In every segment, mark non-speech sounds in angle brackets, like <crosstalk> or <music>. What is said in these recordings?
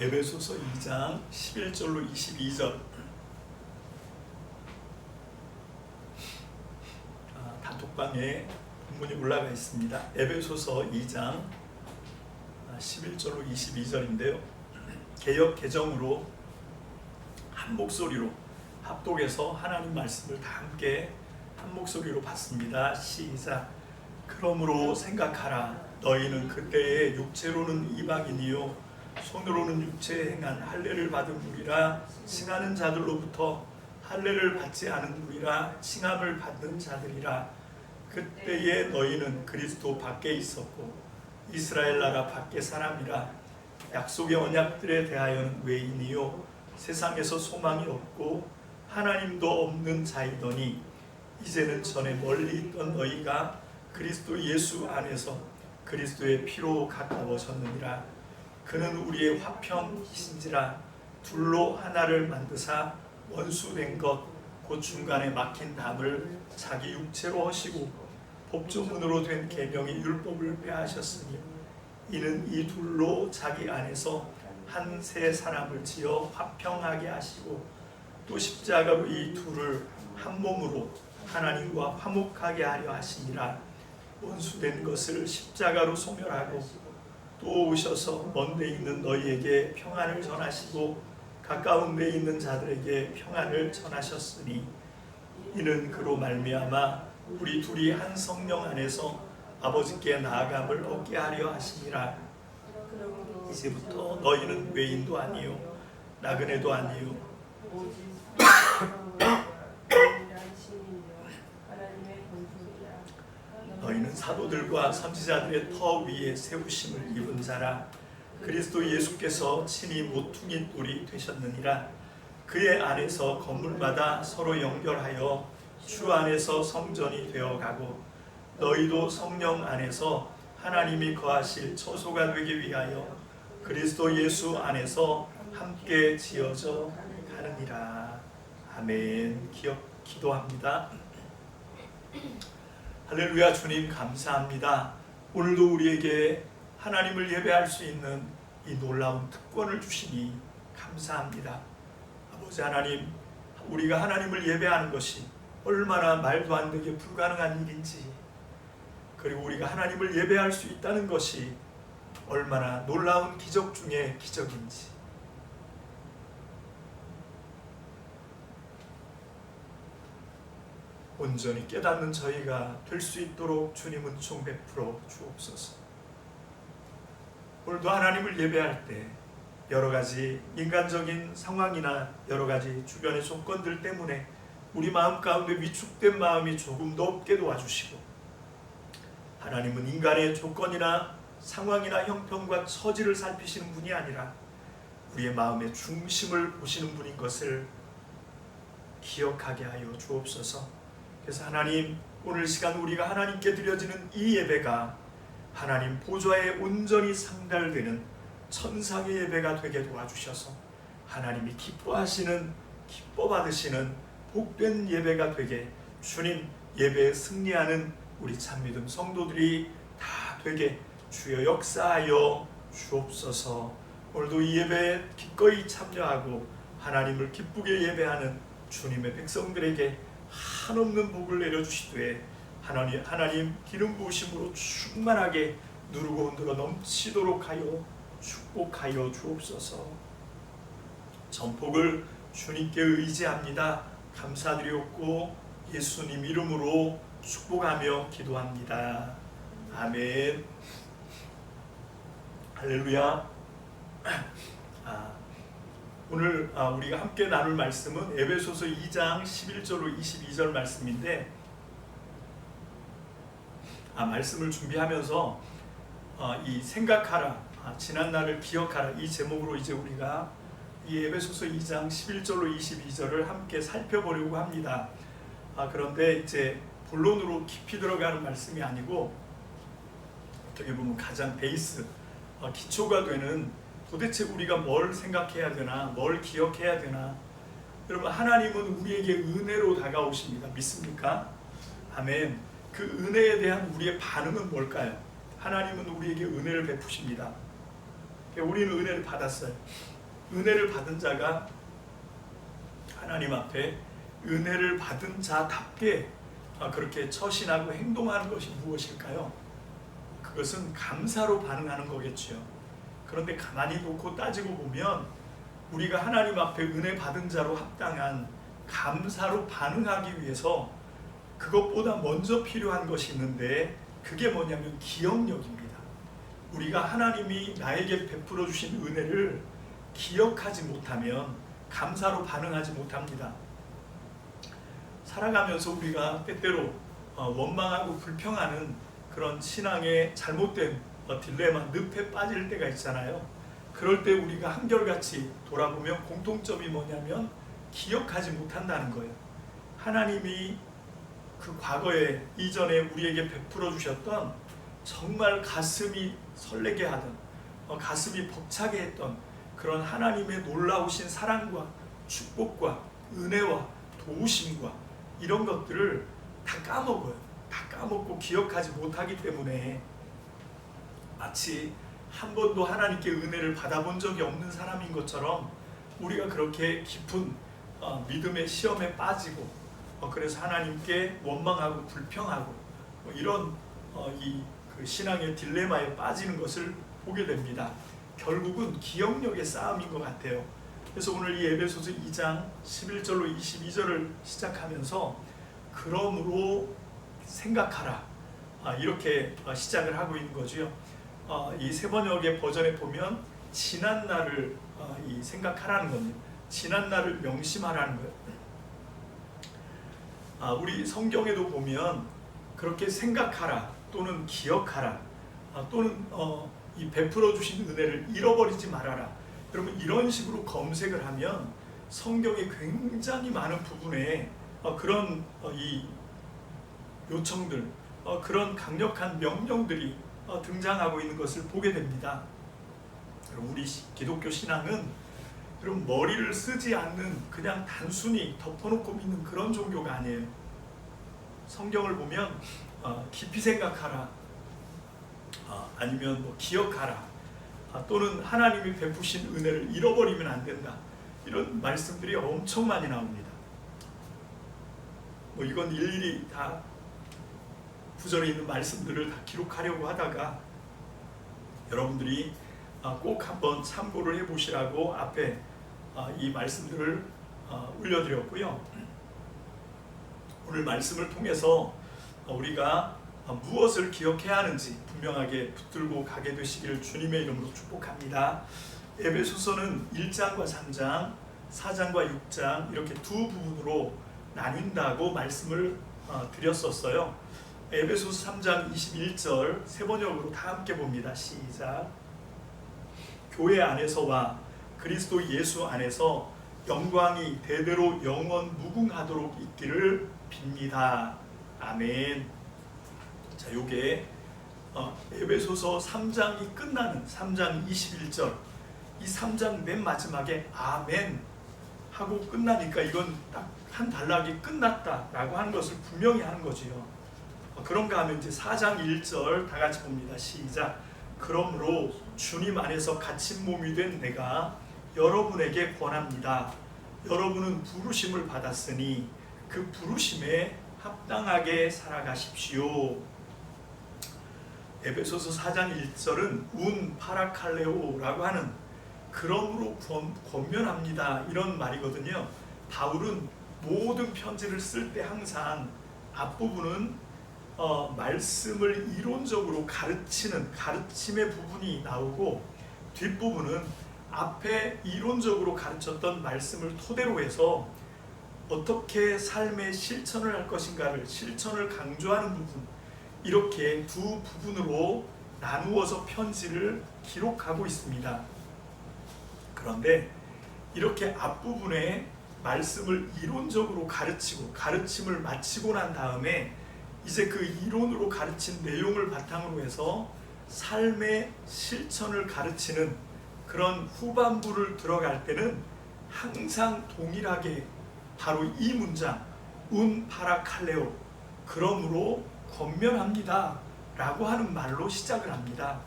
에베소서 2장 11절로 22절 아, 단톡방에 본문이 올라가 있습니다. 에베소서 2장 아, 11절로 22절인데요. 개역 개정으로 한 목소리로 합독해서 하나님 말씀을 다 함께 한 목소리로 받습니다. 시작. 그러므로 생각하라. 너희는 그때의 육체로는 이방인이요 손으로는 육체에 행한 할례를 받은 무리라 칭하는 자들로부터 할례를 받지 않은 무리라 칭함을 받는 자들이라. 그때에 너희는 그리스도 밖에 있었고 이스라엘 나라 밖에 사람이라. 약속의 언약들에 대하여는 외인이요 세상에서 소망이 없고 하나님도 없는 자이더니 이제는 전에 멀리 있던 너희가 그리스도 예수 안에서 그리스도의 피로 가까워졌느니라 그는 우리의 화평이신지라 둘로 하나를 만드사 원수된 것 곧 중간에 막힌 담을 자기 육체로 하시고 법조문으로 된 계명의 율법을 폐하셨으니 이는 이 둘로 자기 안에서 한 세 사람을 지어 화평하게 하시고 또 십자가로 이 둘을 한 몸으로 하나님과 화목하게 하려 하시니라. 원수된 것을 십자가로 소멸하고 또 오셔서 먼 데 있는 너희에게 평안을 전하시고 가까운 데 있는 자들에게 평안을 전하셨으니 이는 그로 말미암아 우리 둘이 한 성령 안에서 아버지께 나아감을 얻게 하려 하시니라. 이제부터 너희는 외인도 아니요 나그네도 아니요 너희는 사도들과 선지자들의 터 위에 세우심을 입은 자라. 그리스도 예수께서 친히 모퉁이 돌이 되셨느니라. 그의 안에서 건물마다 서로 연결하여 주 안에서 성전이 되어 가고 너희도 성령 안에서 하나님이 거하실 처소가 되기 위하여 그리스도 예수 안에서 함께 지어져 가느니라. 아멘. 기억 기도합니다 할렐루야 주님 감사합니다 오늘도 우리에게 하나님을 예배할 수 있는 이 놀라운 특권을 주시니 감사합니다. 아버지 하나님, 우리가 하나님을 예배하는 것이 얼마나 말도 안 되게 불가능한 일인지, 그리고 우리가 하나님을 예배할 수 있다는 것이 얼마나 놀라운 기적 중의 기적인지. 온전히 깨닫는 저희가 될 수 있도록 주님 은 총 베풀어 주옵소서. 오늘도 하나님을 예배할 때 여러 가지 인간적인 상황이나 여러 가지 주변의 조건들 때문에 우리 마음 가운데 위축된 마음이 조금 더 없게 도와주시고 하나님은 인간의 조건이나 상황이나 형편과 처지를 살피시는 분이 아니라 우리의 마음의 중심을 보시는 분인 것을 기억하게 하여 주옵소서. 그래서 하나님 오늘 시간 우리가 하나님께 드려지는 이 예배가 하나님 보좌에 온전히 상달되는 천상의 예배가 되게 도와주셔서 하나님이 기뻐하시는 기뻐 받으시는 복된 예배가 되게 주님 예배에 승리하는 우리 참믿음 성도들이 다 되게 주여 역사하여 주옵소서. 오늘도 이 예배에 기꺼이 참여하고 하나님을 기쁘게 예배하는 주님의 백성들에게 한없는 복을 내려주시되 하나님, 하나님 기름 부으심으로 충만하게 누르고 흔들어 넘치도록 하여 축복하여 주옵소서. 전복을 주님께 의지합니다. 감사드리옵고 예수님 이름으로 축복하며 기도합니다. 아멘. 할렐루야. <clears throat> 아, 오늘 아, 우리가 함께 나눌 말씀은 에베소서 2장 11절로 22절 말씀인데 아, 말씀을 준비하면서 어, 이 생각하라 아, 지난 날을 기억하라 이 제목으로 이제 우리가 이 에베소서 2장 11절로 22절을 함께 살펴보려고 합니다. 아, 그런데 이제 본론으로 깊이 들어가는 말씀이 아니고 어떻게 보면 가장 베이스 어, 기초가 되는 도대체 우리가 뭘 생각해야 되나 뭘 기억해야 되나 여러분 하나님은 우리에게 은혜로 다가오십니다. 믿습니까? 아멘. 그 은혜에 대한 우리의 반응은 뭘까요? 하나님은 우리에게 은혜를 베푸십니다. 우리는 은혜를 받았어요. 은혜를 받은 자가 하나님 앞에 은혜를 받은 자답게 아, 그렇게 처신하고 행동하는 것이 무엇일까요? 그것은 감사로 반응하는 거겠지요. 그런데 가만히 놓고 따지고 보면 우리가 하나님 앞에 은혜 받은 자로 합당한 감사로 반응하기 위해서 그것보다 먼저 필요한 것이 있는데 그게 뭐냐면 기억력입니다. 우리가 하나님이 나에게 베풀어 주신 은혜를 기억하지 못하면 감사로 반응하지 못합니다. 살아가면서 우리가 때때로 어, 원망하고 불평하는 그런 신앙의 잘못된 어, 딜레마, 늪에 빠질 때가 있잖아요. 그럴 때 우리가 한결같이 돌아보면 공통점이 뭐냐면 기억하지 못한다는 거예요. 하나님이 그 과거에 이전에 우리에게 베풀어 주셨던 정말 가슴이 설레게 하던 어, 가슴이 벅차게 했던 그런 하나님의 놀라우신 사랑과 축복과 은혜와 도우심과 이런 것들을 다 까먹어요. 다 까먹고 기억하지 못하기 때문에 마치 한 번도 하나님께 은혜를 받아본 적이 없는 사람인 것처럼 우리가 그렇게 깊은 어, 믿음의 시험에 빠지고 어, 그래서 하나님께 원망하고 불평하고 뭐 이런 어, 이그 신앙의 딜레마에 빠지는 것을 보게 됩니다. 결국은 기억력의 싸움인 것 같아요. 그래서 오늘 이 에베소서 2장 11절로 22절을 시작하면서 그러므로 생각하라 아, 이렇게 어, 시작을 하고 있는 거죠. 어, 이 세번역의 버전에 보면 지난 날을 어, 이 생각하라는 겁니다. 지난 날을 명심하라는 거예요. 아, 우리 성경에도 보면 그렇게 생각하라 또는 기억하라 아, 또는 어, 이 베풀어 주신 은혜를 잃어버리지 말아라. 여러분 이런 식으로 검색을 하면 성경의 굉장히 많은 부분에 어, 그런 어, 이 요청들, 어, 그런 강력한 명령들이 어, 등장하고 있는 것을 보게 됩니다. 우리 시- 기독교 신앙은 여러분 머리를 쓰지 않는 그냥 단순히 덮어놓고 믿는 그런 종교가 아니에요. 성경을 보면 어, 깊이 생각하라, 어, 아니면 뭐 기억하라, 아, 또는 하나님이 베푸신 은혜를 잃어버리면 안 된다. 이런 말씀들이 엄청 많이 나옵니다. 뭐 이건 일일이 다 구절에 있는 말씀들을 다 기록하려고 하다가 여러분들이 아, 꼭 한번 참고를 해보시라고 앞에 아, 이 말씀들을 아, 올려드렸고요. 오늘 말씀을 통해서 어, 우리가 아, 무엇을 기억해야 하는지 분명하게 붙들고 가게 되시기를 주님의 이름으로 축복합니다. 에베소서는 1장과 3장, 4장과 6장 이렇게 두 부분으로 나뉜다고 말씀을 어, 드렸었어요. 에베소서 3장 21절 세 번역으로 다 함께 봅니다. 시작. 교회 안에서와 그리스도 예수 안에서 영광이 대대로 영원 무궁하도록 있기를 빕니다. 아멘. 자, 요게 어, 에베소서 3장이 끝나는 3장 21절 이 3장 맨 마지막에 아멘 하고 끝나니까 이건 딱 한 단락이 끝났다라고 하는 것을 분명히 하는 거지요. 어, 그런가 하면 이제 4장 1절 다 같이 봅니다. 시작. 그러므로 주님 안에서 갇힌 몸이 된 내가 여러분에게 권합니다. 여러분은 부르심을 받았으니 그 부르심에 합당하게 살아가십시오. 에베소서 4장 1절은 운 파라칼레오라고 하는 그러므로 권, 권면합니다 이런 말이거든요. 바울은 모든 편지를 쓸 때 항상 앞부분은 어, 말씀을 이론적으로 가르치는 가르침의 부분이 나오고 뒷부분은 앞에 이론적으로 가르쳤던 말씀을 토대로 해서 어떻게 삶의 실천을 할 것인가를 실천을 강조하는 부분 이렇게 두 부분으로 나누어서 편지를 기록하고 있습니다. 그런데 이렇게 앞부분에 말씀을 이론적으로 가르치고 가르침을 마치고 난 다음에 이제 그 이론으로 가르친 내용을 바탕으로 해서 삶의 실천을 가르치는 그런 후반부를 들어갈 때는 항상 동일하게 바로 이 문장 운 파라칼레오 그러므로 권면합니다 라고 하는 말로 시작을 합니다.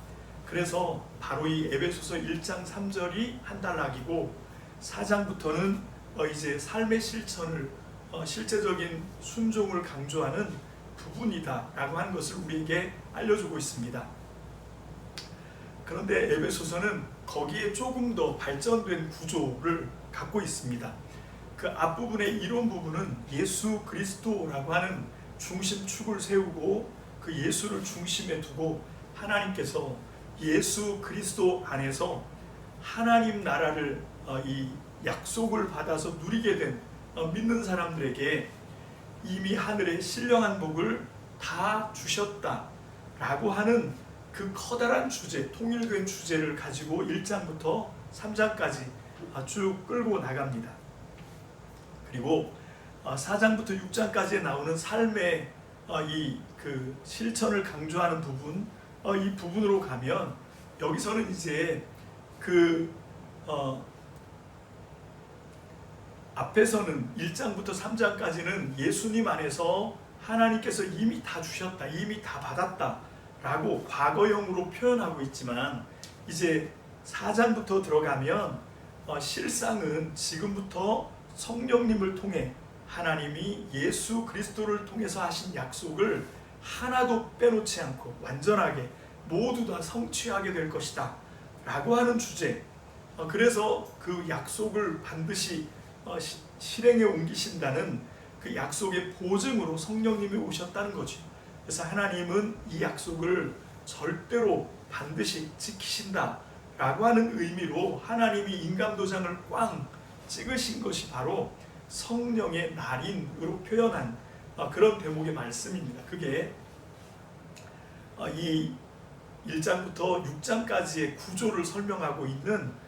그래서 바로 이 에베소서 1장 3절이 한 단락이고 4장부터는 어 이제 삶의 실천을 어 실제적인 순종을 강조하는 부분이다라고 하는 것을 우리에게 알려주고 있습니다. 그런데 에베소서는 거기에 조금 더 발전된 구조를 갖고 있습니다. 그 앞부분의 이론 부분은 예수 그리스도라고 하는 중심축을 세우고 그 예수를 중심에 두고 하나님께서 예수 그리스도 안에서 하나님 나라를 어, 이 약속을 받아서 누리게 된 어, 믿는 사람들에게 이미 하늘의 신령한 복을 다 주셨다 라고 하는 그 커다란 주제, 통일된 주제를 가지고 1장부터 3장까지 아, 쭉 끌고 나갑니다. 그리고 4장부터 6장까지에 나오는 삶의 어, 이그 실천을 강조하는 부분, 어, 이 부분으로 가면 여기서는 이제 그 어, 앞에서는 1장부터 3장까지는 예수님 안에서 하나님께서 이미 다 주셨다, 이미 다 받았다 라고 과거형으로 표현하고 있지만 이제 4장부터 들어가면 어, 실상은 지금부터 성령님을 통해 하나님이 예수 그리스도를 통해서 하신 약속을 하나도 빼놓지 않고 완전하게 모두 다 성취하게 될 것이다 라고 하는 주제. 어, 그래서 그 약속을 반드시 어, 시, 실행에 옮기신다는 그 약속의 보증으로 성령님이 오셨다는 거죠 그래서 하나님은 이 약속을 절대로 반드시 지키신다 라고 하는 의미로 하나님이 인감 도장을 꽝 찍으신 것이 바로 성령의 날인으로 표현한 어, 그런 대목의 말씀입니다. 그게 어, 이 1장부터 6장까지의 구조를 설명하고 있는 어,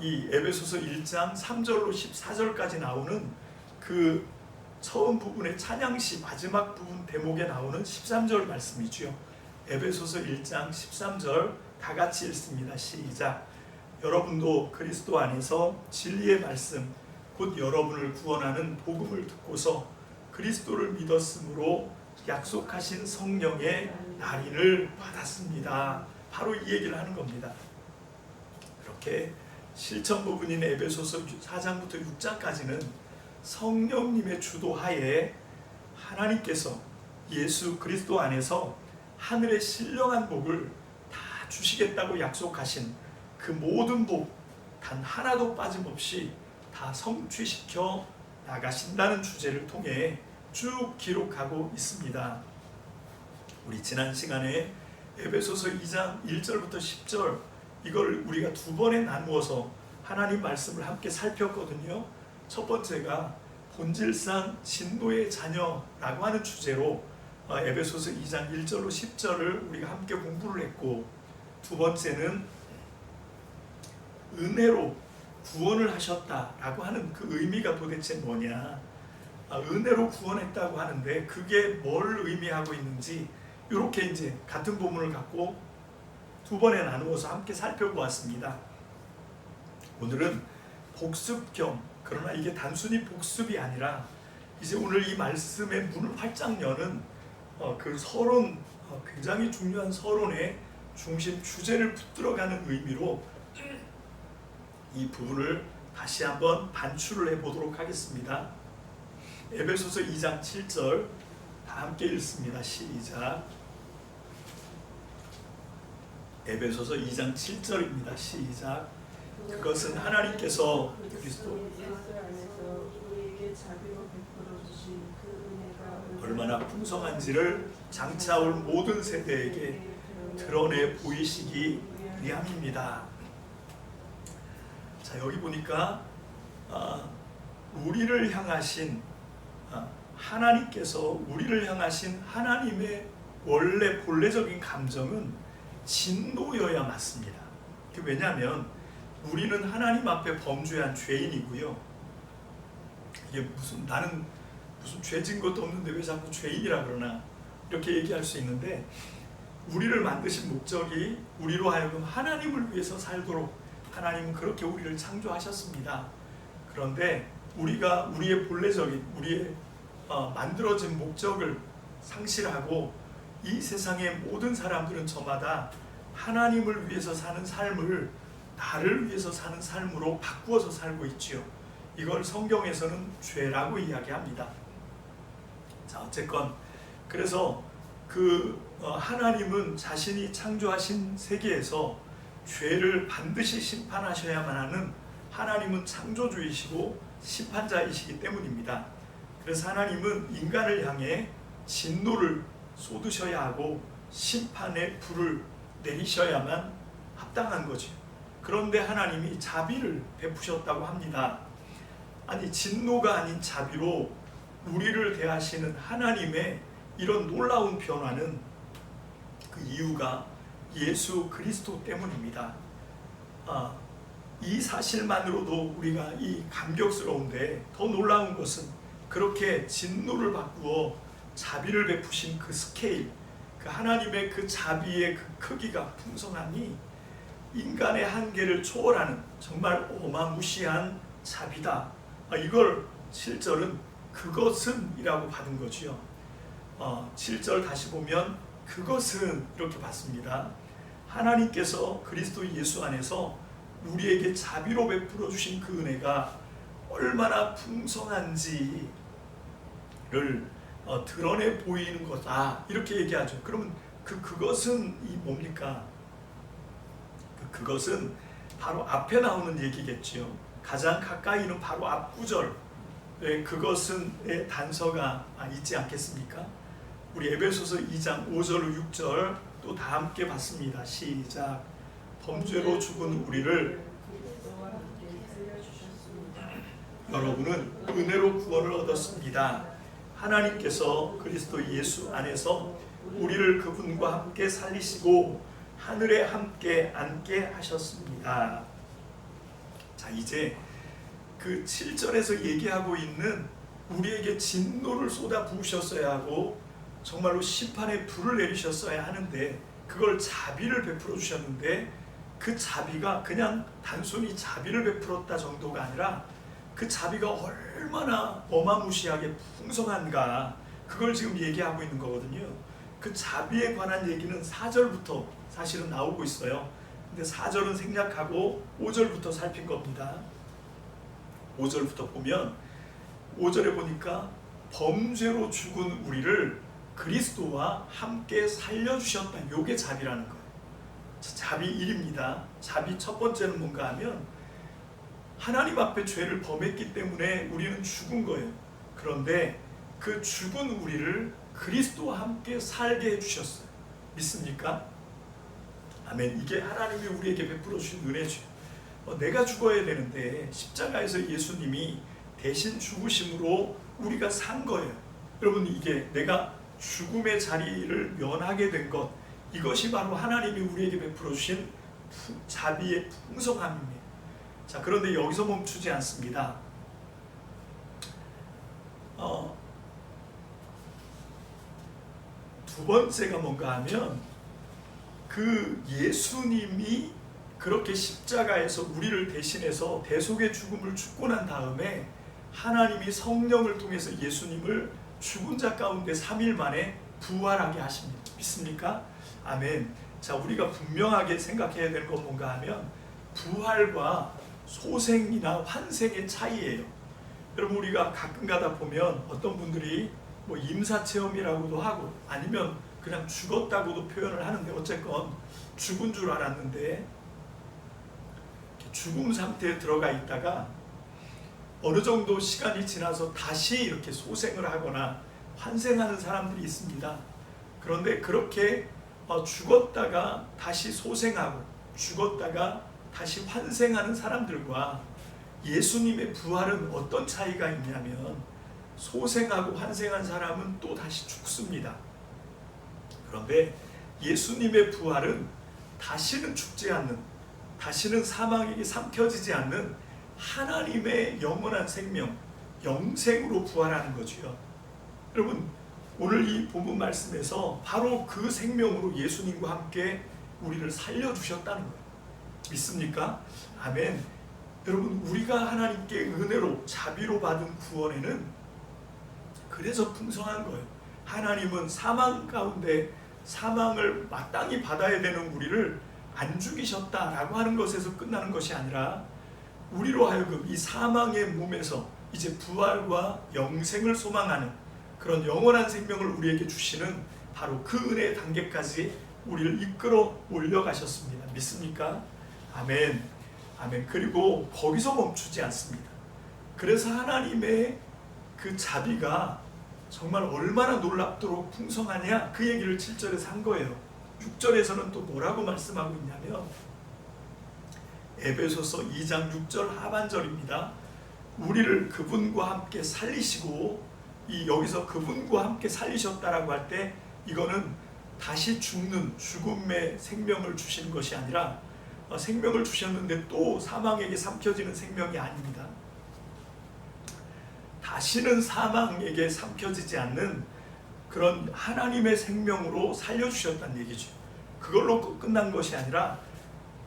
이 에베소서 1장 3절로 14절까지 나오는 그 처음 부분의 찬양시 마지막 부분 대목에 나오는 13절 말씀이지요. 에베소서 1장 13절 다 같이 읽습니다. 시작. 여러분도 그리스도 안에서 진리의 말씀 곧 여러분을 구원하는 복음을 듣고서 그리스도를 믿었으므로 약속하신 성령의 날인을 받았습니다. 바로 이 얘기를 하는 겁니다. 그렇게 실천 부분인 에베소서 4장부터 6장까지는 성령님의 주도하에 하나님께서 예수 그리스도 안에서 하늘의 신령한 복을 다 주시겠다고 약속하신 그 모든 복 단 하나도 빠짐없이 다 성취시켜 나가신다는 주제를 통해 쭉 기록하고 있습니다. 우리 지난 시간에 에베소서 2장 1절부터 10절 이걸 우리가 두 번에 나누어서 하나님 말씀을 함께 살폈거든요. 첫 번째가 본질상 진노의 자녀라고 하는 주제로 어, 에베소서 2장 1절로 10절을 우리가 함께 공부를 했고 두 번째는 은혜로 구원을 하셨다라고 하는 그 의미가 도대체 뭐냐? 아, 은혜로 구원했다고 하는데 그게 뭘 의미하고 있는지 이렇게 이제 같은 본문을 갖고 두 번에 나누어서 함께 살펴보았습니다. 오늘은 복습 겸 그러나 이게 단순히 복습이 아니라 이제 오늘 이 말씀의 문을 활짝 여는 어, 그 서론 어, 굉장히 중요한 서론의 중심 주제를 붙들어가는 의미로 이 부분을 다시 한번 반출을 해 보도록 하겠습니다. 에베소서 2장 7절 다 함께 읽습니다. 시작. 에베소서 2장 7절입니다. 시작. 그것은 하나님께서 그리스도 얼마나 풍성한지를 장차 올 모든 세대에게 드러내 보이시기 위함입니다. 자 여기 보니까 아, 우리를 향하신 아, 하나님께서 우리를 향하신 하나님의 원래 본래적인 감정은 진노여야 맞습니다. 왜냐하면 우리는 하나님 앞에 범죄한 죄인이고요. 이게 무슨 나는 무슨 죄진 것도 없는데 왜 자꾸 죄인이라 그러나 이렇게 얘기할 수 있는데 우리를 만드신 목적이 우리로 하여금 하나님을 위해서 살도록 하나님은 그렇게 우리를 창조하셨습니다. 그런데 우리가 우리의 본래적인 우리의 어, 만들어진 목적을 상실하고 이 세상의 모든 사람들은 저마다 하나님을 위해서 사는 삶을 나를 위해서 사는 삶으로 바꾸어서 살고 있지요. 이걸 성경에서는 죄라고 이야기합니다. 자, 어쨌건 그래서 그 어, 하나님은 자신이 창조하신 세계에서 죄를 반드시 심판하셔야만 하는 하나님은 창조주이시고 심판자이시기 때문입니다. 그래서 하나님은 인간을 향해 진노를 쏟으셔야 하고 심판의 불을 내리셔야만 합당한 거죠. 그런데 하나님이 자비를 베푸셨다고 합니다. 아니 진노가 아닌 자비로 우리를 대하시는 하나님의 이런 놀라운 변화는 그 이유가 예수 그리스도 때문입니다. 아, 이 사실만으로도 우리가 이 감격스러운데 더 놀라운 것은 그렇게 진노를 바꾸어 자비를 베푸신 그 스케일, 그 하나님의 그 자비의 그 크기가 풍성함이 인간의 한계를 초월하는 정말 어마무시한 자비다. 아, 이걸 7절은 그것은이라고 받은 거지요. 어, 7절 다시 보면 그것은 이렇게 받습니다. 하나님께서 그리스도 예수 안에서 우리에게 자비로 베풀어 주신 그 은혜가 얼마나 풍성한지를 어, 드러내 보이는 거다 이렇게 얘기하죠. 그러면 그 그것은 이 뭡니까? 그 그것은 바로 앞에 나오는 얘기겠지요. 가장 가까이는 바로 앞 구절. 네, 그것은의 단서가 있지 않겠습니까? 우리 에베소서 2장 5절 6절 또 다 함께 봤습니다. 시작. 범죄로 죽은 우리를 여러분은 은혜로 구원을 얻었습니다. 하나님께서 그리스도 예수 안에서 우리를 그분과 함께 살리시고 하늘에 함께 앉게 하셨습니다. 자, 이제 그 7절에서 얘기하고 있는 우리에게 진노를 쏟아 부으셨어야 하고 정말로 심판의 불을 내리셨어야 하는데 그걸 자비를 베풀어 주셨는데 그 자비가 그냥 단순히 자비를 베풀었다 정도가 아니라 그 자비가 얼마나 어마무시하게 풍성한가 그걸 지금 얘기하고 있는 거거든요. 그 자비에 관한 얘기는 4절부터 사실은 나오고 있어요. 근데 4절은 생략하고 5절부터 살핀 겁니다. 5절부터 보면 5절에 보니까 범죄로 죽은 우리를 그리스도와 함께 살려주셨다. 요게 자비라는 거예요. 자비 1입니다. 자비 첫 번째는 뭔가 하면 하나님 앞에 죄를 범했기 때문에 우리는 죽은 거예요. 그런데 그 죽은 우리를 그리스도와 함께 살게 해주셨어요. 믿습니까? 아멘. 이게 하나님이 우리에게 베풀어 주신 은혜죠. 어, 내가 죽어야 되는데 십자가에서 예수님이 대신 죽으심으로 우리가 산 거예요. 여러분 이게 내가 죽음의 자리를 면하게 된 것, 이것이 바로 하나님이 우리에게 베풀어 주신 자비의 풍성함입니다. 자, 그런데 여기서 멈추지 않습니다. 어, 두 번째가 뭔가 하면 그 예수님이 그렇게 십자가에서 우리를 대신해서 대속의 죽음을 죽고 난 다음에 하나님이 성령을 통해서 예수님을 죽은 자 가운데 3일 만에 부활하게 하십니다. 믿습니까? 아멘. 자, 우리가 분명하게 생각해야 될 건 뭔가 하면 부활과 소생이나 환생의 차이예요. 여러분 우리가 가끔 가다 보면 어떤 분들이 뭐 임사 체험이라고도 하고 아니면 그냥 죽었다고도 표현을 하는데 어쨌건 죽은 줄 알았는데 죽음 상태에 들어가 있다가 어느 정도 시간이 지나서 다시 이렇게 소생을 하거나 환생하는 사람들이 있습니다. 그런데 그렇게 어, 죽었다가 다시 소생하고 죽었다가 다시 환생하는 사람들과 예수님의 부활은 어떤 차이가 있냐면 소생하고 환생한 사람은 또 다시 죽습니다. 그런데 예수님의 부활은 다시는 죽지 않는, 다시는 사망에게 삼켜지지 않는 하나님의 영원한 생명, 영생으로 부활하는 거지요. 여러분, 오늘 이 본문 말씀에서 바로 그 생명으로 예수님과 함께 우리를 살려주셨다는 거예요. 믿습니까? 아멘. 여러분, 우리가 하나님께 은혜로, 자비로 받은 구원에는 그래서 풍성한 거예요. 하나님은 사망 가운데 사망을 마땅히 받아야 되는 우리를 안 죽이셨다라고 하는 것에서 끝나는 것이 아니라 우리로 하여금 이 사망의 몸에서 이제 부활과 영생을 소망하는 그런 영원한 생명을 우리에게 주시는 바로 그 은혜의 단계까지 우리를 이끌어 올려가셨습니다. 믿습니까? 아멘. 아멘. 그리고 거기서 멈추지 않습니다. 그래서 하나님의 그 자비가 정말 얼마나 놀랍도록 풍성하냐 그 얘기를 7절에서 한 거예요. 6절에서는 또 뭐라고 말씀하고 있냐면 에베소서 2장 6절 하반절입니다. 우리를 그분과 함께 살리시고 이 여기서 그분과 함께 살리셨다라고 할 때 이거는 다시 죽는 죽음의 생명을 주시는 것이 아니라 어, 생명을 주셨는데 또 사망에게 삼켜지는 생명이 아닙니다. 다시는 사망에게 삼켜지지 않는 그런 하나님의 생명으로 살려주셨다는 얘기죠. 그걸로 끝난 것이 아니라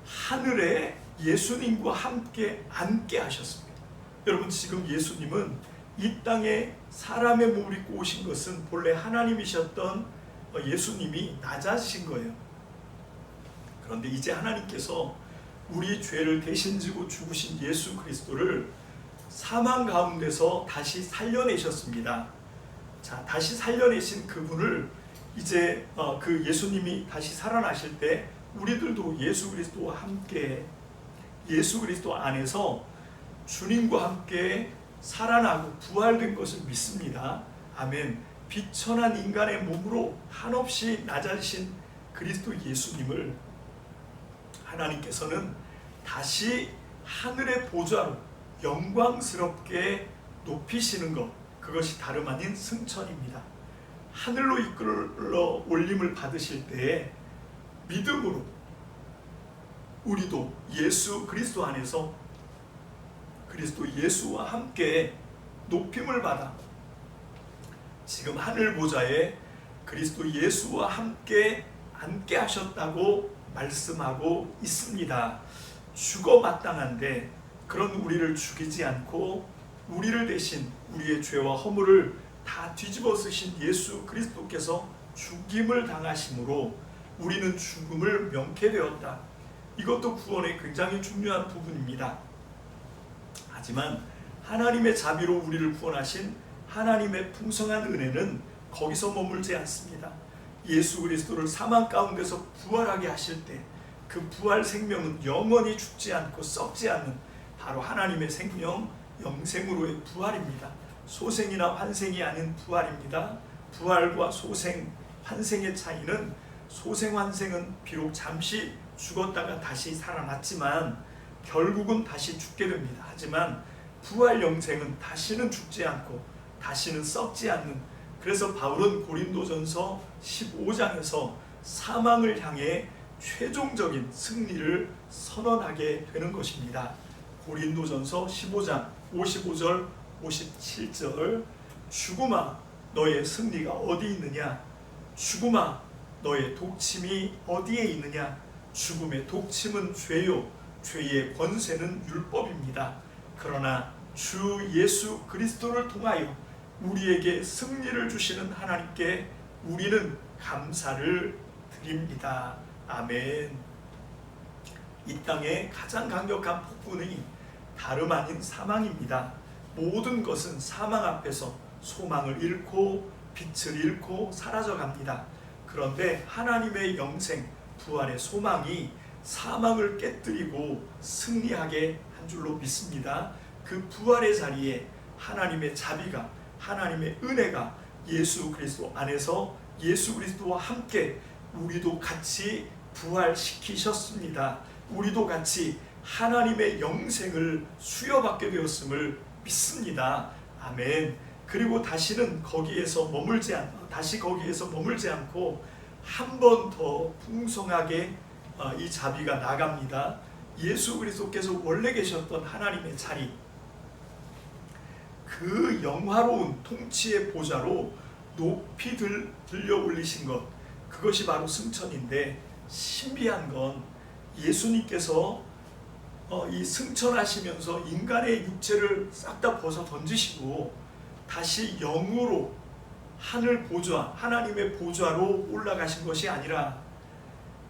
하늘에 예수님과 함께 앉게 하셨습니다. 여러분 지금 예수님은 이 땅에 사람의 몸을 입고 오신 것은 본래 하나님이셨던 예수님이 낮아지신 거예요. 그런데 이제 하나님께서 우리 죄를 대신 지고 죽으신 예수 그리스도를 사망 가운데서 다시 살려내셨습니다. 자, 다시 살려내신 그분을 이제 어, 그 예수님이 다시 살아나실 때 우리들도 예수 그리스도와 함께 예수 그리스도 안에서 주님과 함께 살아나고 부활된 것을 믿습니다. 아멘. 비천한 인간의 몸으로 한없이 낮아지신 그리스도 예수님을 하나님께서는 다시 하늘의 보좌로 영광스럽게 높이시는 것 그것이 다름 아닌 승천입니다. 하늘로 이끌어 올림을 받으실 때에 믿음으로 우리도 예수 그리스도 안에서 그리스도 예수와 함께 높임을 받아 지금 하늘 보좌에 그리스도 예수와 함께 앉게 하셨다고 말씀하고 있습니다. 죽어 마땅한데 그런 우리를 죽이지 않고 우리를 대신 우리의 죄와 허물을 다 뒤집어 쓰신 예수 그리스도께서 죽임을 당하심으로 우리는 죽음을 명케 되었다. 이것도 구원의 굉장히 중요한 부분입니다. 하지만 하나님의 자비로 우리를 구원하신 하나님의 풍성한 은혜는 거기서 머물지 않습니다. 예수 그리스도를 사망 가운데서 부활하게 하실 때 그 부활 생명은 영원히 죽지 않고 썩지 않는 바로 하나님의 생명 영생으로의 부활입니다. 소생이나 환생이 아닌 부활입니다. 부활과 소생, 환생의 차이는 소생 환생은 비록 잠시 죽었다가 다시 살아났지만 결국은 다시 죽게 됩니다. 하지만 부활 영생은 다시는 죽지 않고 다시는 썩지 않는 그래서 바울은 고린도전서 15장에서 사망을 향해 최종적인 승리를 선언하게 되는 것입니다. 고린도전서 15장 55절 57절 죽음아 너의 승리가 어디 있느냐 죽음아 너의 독침이 어디에 있느냐 죽음의 독침은 죄요 죄의 권세는 율법입니다. 그러나 주 예수 그리스도를 통하여 우리에게 승리를 주시는 하나님께 우리는 감사를 드립니다. 아멘. 이 땅의 가장 강력한 폭군이 다름 아닌 사망입니다. 모든 것은 사망 앞에서 소망을 잃고 빛을 잃고 사라져 갑니다. 그런데 하나님의 영생, 부활의 소망이 사망을 깨뜨리고 승리하게 한 줄로 믿습니다. 그 부활의 자리에 하나님의 자비가 하나님의 은혜가 예수 그리스도 안에서 예수 그리스도와 함께 우리도 같이 부활시키셨습니다. 우리도 같이 하나님의 영생을 수여받게 되었음을 믿습니다. 아멘. 그리고 다시는 거기에서 머물지 않 다시 거기에서 머물지 않고 한 번 더 풍성하게 어, 이 자비가 나갑니다. 예수 그리스도께서 원래 계셨던 하나님의 자리 그 영화로운 통치의 보좌로 높이 들, 들려 올리신 것. 그것이 바로 승천인데 신비한 건 예수님께서 어, 이 승천하시면서 인간의 육체를 싹 다 벗어 던지시고 다시 영으로 하늘 보좌 하나님의 보좌로 올라가신 것이 아니라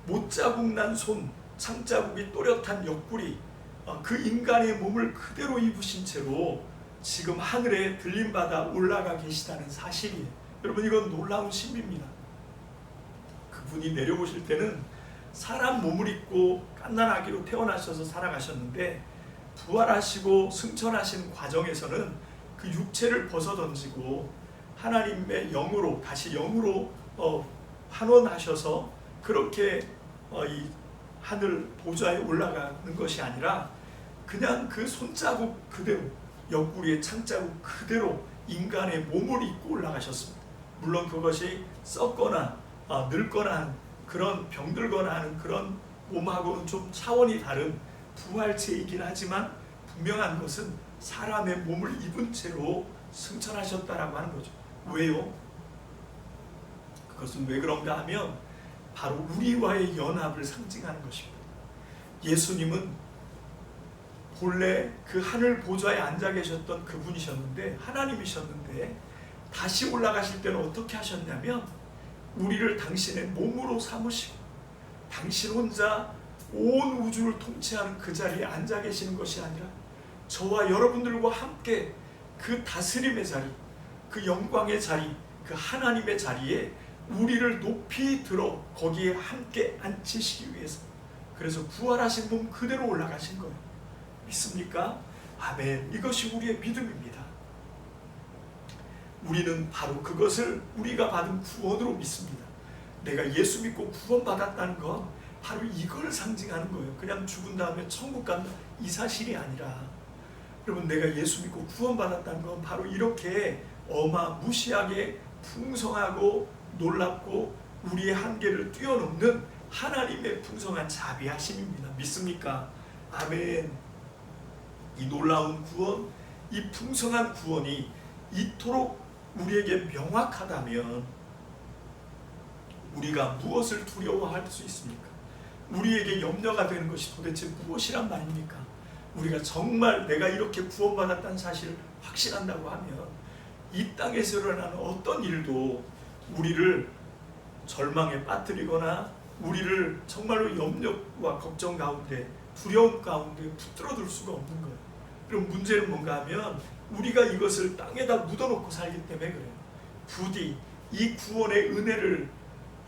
못 자국 난 손 창자국이 또렷한 옆구리 어, 그 인간의 몸을 그대로 입으신 채로 지금 하늘에 들림 받아 올라가 계시다는 사실이에요. 여러분 이건 놀라운 신비입니다. 그분이 내려오실 때는 사람 몸을 입고 깐난아기로 태어나셔서 살아가셨는데 부활하시고 승천하신 과정에서는 그 육체를 벗어 던지고 하나님의 영으로 다시 영으로 어, 환원하셔서 그렇게 어, 이 하늘 보좌에 올라가는 것이 아니라 그냥 그 손자국 그대로 옆구리의 창자국 그대로 인간의 몸을 입고 올라가셨습니다. 물론 그것이 썩거나 어, 늙거나 하는 그런 병들거나 하는 그런 몸하고는 좀 차원이 다른 부활체이긴 하지만 분명한 것은 사람의 몸을 입은 채로 승천하셨다라고 하는 거죠. 왜요? 그것은 왜 그런가 하면 바로 우리와의 연합을 상징하는 것입니다. 예수님은 본래 그 하늘 보좌에 앉아 계셨던 그분이셨는데 하나님이셨는데 다시 올라가실 때는 어떻게 하셨냐면 우리를 당신의 몸으로 삼으시고 당신 혼자 온 우주를 통치하는 그 자리에 앉아 계시는 것이 아니라 저와 여러분들과 함께 그 다스림의 자리, 그 영광의 자리, 그 하나님의 자리에 우리를 높이 들어 거기에 함께 앉히시기 위해서 그래서 부활하신 몸 그대로 올라가신 거예요. 믿습니까? 아멘. 이것이 우리의 믿음입니다. 우리는 바로 그것을 우리가 받은 구원으로 믿습니다. 내가 예수 믿고 구원받았다는 건 바로 이걸 상징하는 거예요. 그냥 죽은 다음에 천국 간다 이 사실이 아니라 여러분 내가 예수 믿고 구원받았다는 건 바로 이렇게 어마무시하게 풍성하고 놀랍고 우리의 한계를 뛰어넘는 하나님의 풍성한 자비하심입니다. 믿습니까? 아멘. 이 놀라운 구원, 이 풍성한 구원이 이토록 우리에게 명확하다면 우리가 무엇을 두려워할 수 있습니까? 우리에게 염려가 되는 것이 도대체 무엇이란 말입니까? 우리가 정말 내가 이렇게 구원받았다는 사실을 확신한다고 하면 이 땅에서 일어나는 어떤 일도 우리를 절망에 빠뜨리거나 우리를 정말로 염려와 걱정 가운데 두려움 가운데 붙들어 둘 수가 없는 거예요. 그럼 문제는 뭔가 하면 우리가 이것을 땅에다 묻어놓고 살기 때문에 그래요. 부디 이 구원의 은혜를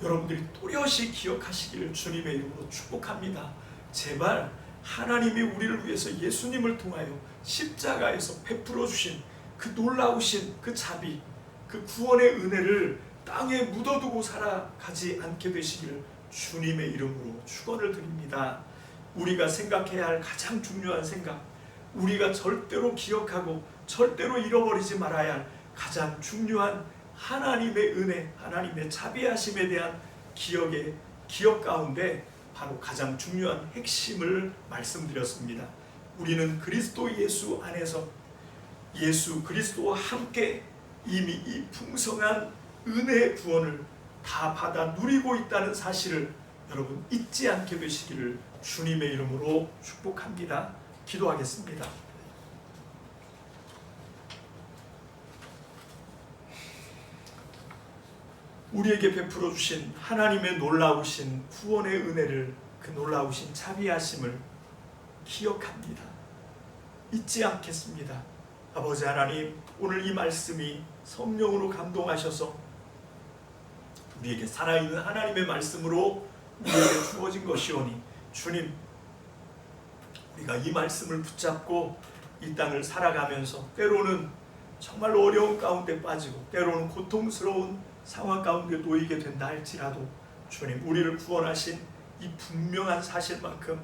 여러분들이 또렷이 기억하시기를 주님의 이름으로 축복합니다. 제발 하나님이 우리를 위해서 예수님을 통하여 십자가에서 베풀어 주신 그 놀라우신 그 자비, 그 구원의 은혜를 땅에 묻어두고 살아가지 않게 되시기를 주님의 이름으로 축원을 드립니다. 우리가 생각해야 할 가장 중요한 생각, 우리가 절대로 기억하고 절대로 잃어버리지 말아야 할 가장 중요한 하나님의 은혜, 하나님의 자비하심에 대한 기억의 기억 가운데 바로 가장 중요한 핵심을 말씀드렸습니다. 우리는 그리스도 예수 안에서 예수 그리스도와 함께 이미 이 풍성한 은혜의 구원을 다 받아 누리고 있다는 사실을 여러분 잊지 않게 되시기를 주님의 이름으로 축복합니다. 기도하겠습니다. 우리에게 베풀어 주신 하나님의 놀라우신 구원의 은혜를 그 놀라우신 자비하심을 기억합니다. 잊지 않겠습니다. 아버지 하나님, 오늘 이 말씀이 성령으로 감동하셔서 우리에게 살아있는 하나님의 말씀으로 우리에게 주어진 것이오니 주님, 우리가 이 말씀을 붙잡고 이 땅을 살아가면서 때로는 정말 어려운 가운데 빠지고 때로는 고통스러운 상황 가운데 놓이게 된다 할지라도 주님 우리를 구원하신 이 분명한 사실만큼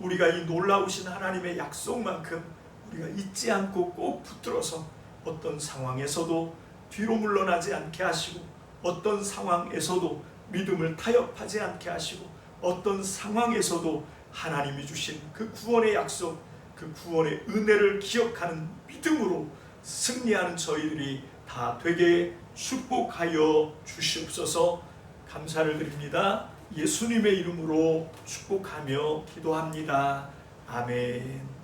우리가 이 놀라우신 하나님의 약속만큼 우리가 잊지 않고 꼭 붙들어서 어떤 상황에서도 뒤로 물러나지 않게 하시고 어떤 상황에서도 믿음을 타협하지 않게 하시고 어떤 상황에서도 하나님이 주신 그 구원의 약속 그 구원의 은혜를 기억하는 믿음으로 승리하는 저희들이 다 되게 축복하여 주시옵소서 감사를 드립니다. 예수님의 이름으로 축복하며 기도합니다. 아멘.